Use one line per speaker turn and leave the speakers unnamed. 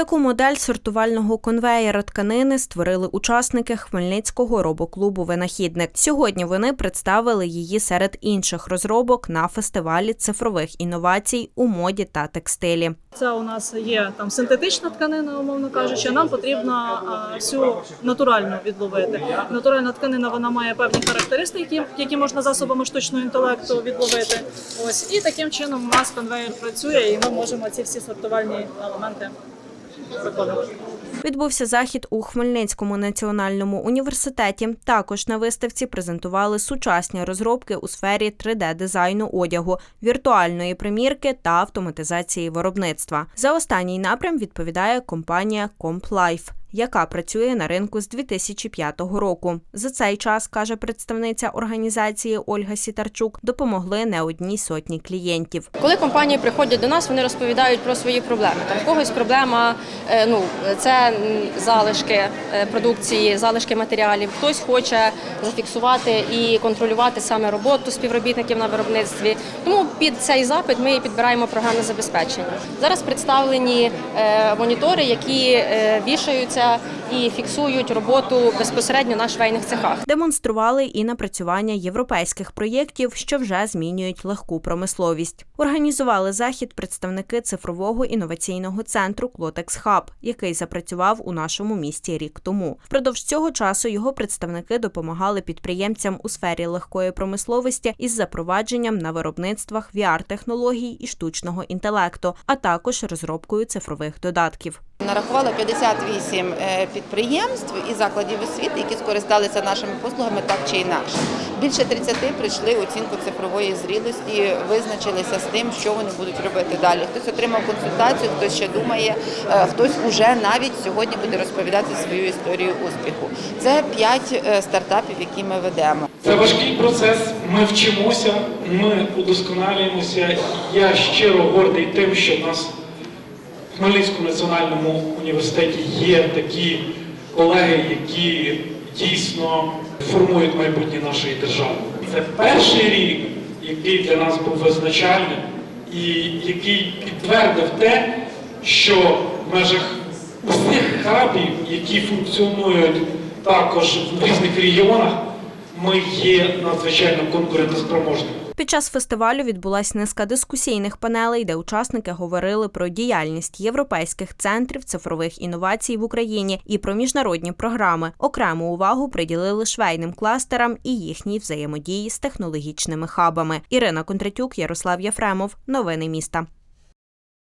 Таку модель сортувального конвеєра тканини створили учасники Хмельницького робоклубу Винахідник. Сьогодні вони представили її серед інших розробок на фестивалі цифрових інновацій у моді та текстилі.
Це у нас є там синтетична тканина, умовно кажучи. Нам потрібно всю натуральну відловити. Натуральна тканина вона має певні характеристики, які можна засобами штучного інтелекту відловити. Ось і таким чином у нас конвейер працює, і ми можемо ці всі сортувальні елементи.
Відбувся захід у Хмельницькому національному університеті. Також на виставці презентували сучасні розробки у сфері 3D-дизайну одягу, віртуальної примірки та автоматизації виробництва. За останній напрям відповідає компанія CompLife, яка працює на ринку з 2005 року. За цей час, каже представниця організації Ольга Сітарчук, допомогли не одній сотні клієнтів.
Коли компанії приходять до нас, вони розповідають про свої проблеми. Там когось проблема е, ну це залишки е, продукції, залишки матеріалів. Хтось хоче зафіксувати і контролювати саме роботу співробітників на виробництві. Тому під цей запит ми підбираємо програмне забезпечення. Зараз представлені е, монітори, які е, вішаються і фіксують роботу безпосередньо на швейних цехах.
Демонстрували і напрацювання європейських проєктів, що вже змінюють легку промисловість. Організували захід представники цифрового інноваційного центру Клотекс Хаб, який запрацював у нашому місті рік тому. Впродовж цього часу його представники допомагали підприємцям у сфері легкої промисловості із запровадженням на виробництвах VR-технологій і штучного інтелекту, а також розробкою цифрових додатків.
Нарахували 58 е, підприємств і закладів освіти, які скористалися нашими послугами так чи інакше. Більше 30 прийшли оцінку цифрової зрілості, визначилися з тим, що вони будуть робити далі. Хтось отримав консультацію, хтось ще думає, е, хтось уже навіть сьогодні буде розповідати свою історію успіху. Це 5 стартапів, які ми ведемо.
Це важкий процес. Ми вчимося, ми удосконалюємося. Я щиро гордий тим, що нас Хмельницькому національному університеті є такі колеги, які дійсно формують майбутнє нашої держави. Це перший рік, який для нас був визначальним і який підтвердив те, що в межах усіх хабів, які функціонують також в різних регіонах, ми є надзвичайно конкурентоспроможними.
Під час фестивалю відбулась низка дискусійних панелей, де учасники говорили про діяльність європейських центрів цифрових інновацій в Україні і про міжнародні програми. Окрему увагу приділили швейним кластерам і їхній взаємодії з технологічними хабами. Ірина Кондратюк, Ярослав Єфремов. Новини міста.